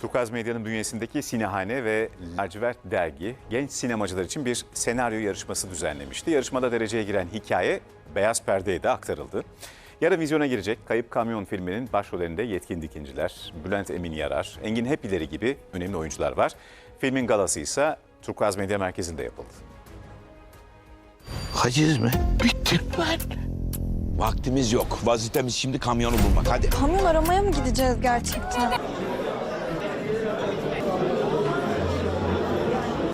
Turkuaz Medya'nın bünyesindeki Sinehane ve Lacivert Dergi genç sinemacılar için bir senaryo yarışması düzenlemişti. Yarışmada dereceye giren hikaye Beyaz Perde'ye de aktarıldı. Yarın vizyona girecek Kayıp Kamyon filminin başrollerinde yetkin dikinciler, Bülent Emin Yarar, Engin Hepileri gibi önemli oyuncular var. Filmin galası ise Turkuaz Medya Merkezi'nde yapıldı. Haciz mi? Bittim ben. Vaktimiz yok. Vazifemiz şimdi kamyonu bulmak. Hadi. Kamyon aramaya mı gideceğiz gerçekten?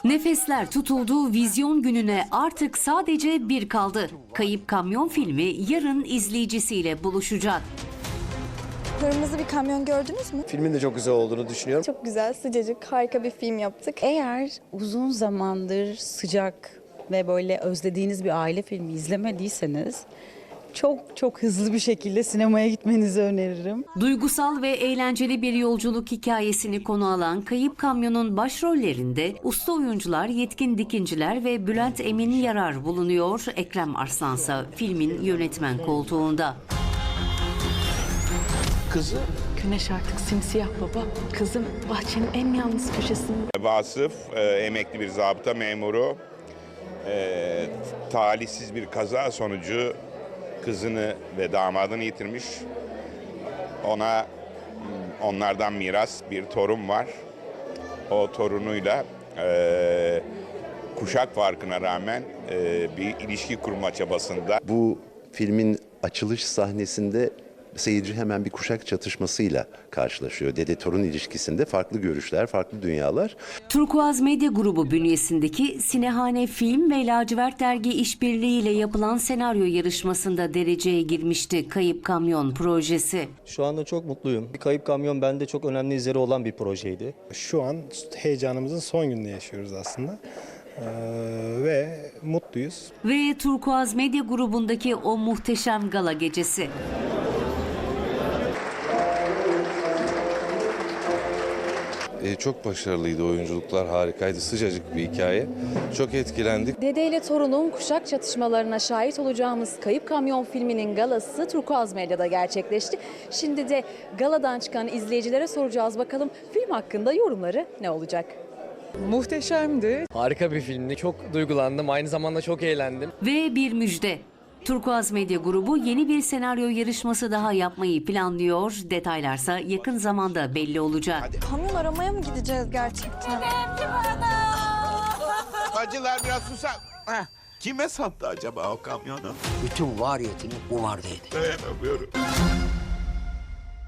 Nefesler tutulduğu vizyon gününe artık sadece bir kaldı. Kayıp Kamyon filmi yarın izleyicisiyle buluşacak. Kırmızı bir kamyon gördünüz mü? Filmin de çok güzel olduğunu düşünüyorum. Çok güzel, sıcacık, harika bir film yaptık. Eğer uzun zamandır sıcak ve böyle özlediğiniz bir aile filmi izlemediyseniz çok çok hızlı bir şekilde sinemaya gitmenizi öneririm. Duygusal ve eğlenceli bir yolculuk hikayesini konu alan Kayıp Kamyon'un başrollerinde usta oyuncular, yetkin dikinciler ve Bülent Emin Yarar bulunuyor. Ekrem Arslansa filmin yönetmen koltuğunda. Kızı. Güneş artık simsiyah baba. Kızım bahçenin en yalnız köşesinde. Vasıf, e, emekli bir zabıta memuru, e, talihsiz bir kaza sonucu kızını ve damadını yitirmiş. Ona onlardan miras bir torun var. O torunuyla e, kuşak farkına rağmen e, bir ilişki kurma çabasında. Bu filmin açılış sahnesinde seyirci hemen bir kuşak çatışmasıyla karşılaşıyor. Dede torun ilişkisinde farklı görüşler, farklı dünyalar. Turkuaz Medya Grubu bünyesindeki Sinehane Film ve Lacivert Dergi işbirliğiyle yapılan senaryo yarışmasında dereceye girmişti Kayıp Kamyon projesi. Şu anda çok mutluyum. Kayıp Kamyon bende çok önemli izleri olan bir projeydi. Şu an heyecanımızın son gününü yaşıyoruz aslında. Ee, ve mutluyuz. Ve Turkuaz Medya grubundaki o muhteşem gala gecesi. E, çok başarılıydı oyunculuklar harikaydı sıcacık bir hikaye. Çok etkilendik. Dede ile torunun kuşak çatışmalarına şahit olacağımız Kayıp Kamyon filminin galası Turkuaz Medya'da gerçekleşti. Şimdi de galadan çıkan izleyicilere soracağız bakalım film hakkında yorumları ne olacak? Muhteşemdi. Harika bir filmdi. Çok duygulandım. Aynı zamanda çok eğlendim. Ve bir müjde. Turkuaz Medya Grubu yeni bir senaryo yarışması daha yapmayı planlıyor. Detaylarsa yakın zamanda belli olacak. Kamyon aramaya mı gideceğiz gerçekten? Bacılar biraz susar. Heh, Kime sattı acaba o kamyonu? Bütün variyetini kumardaydı. Dayanamıyorum.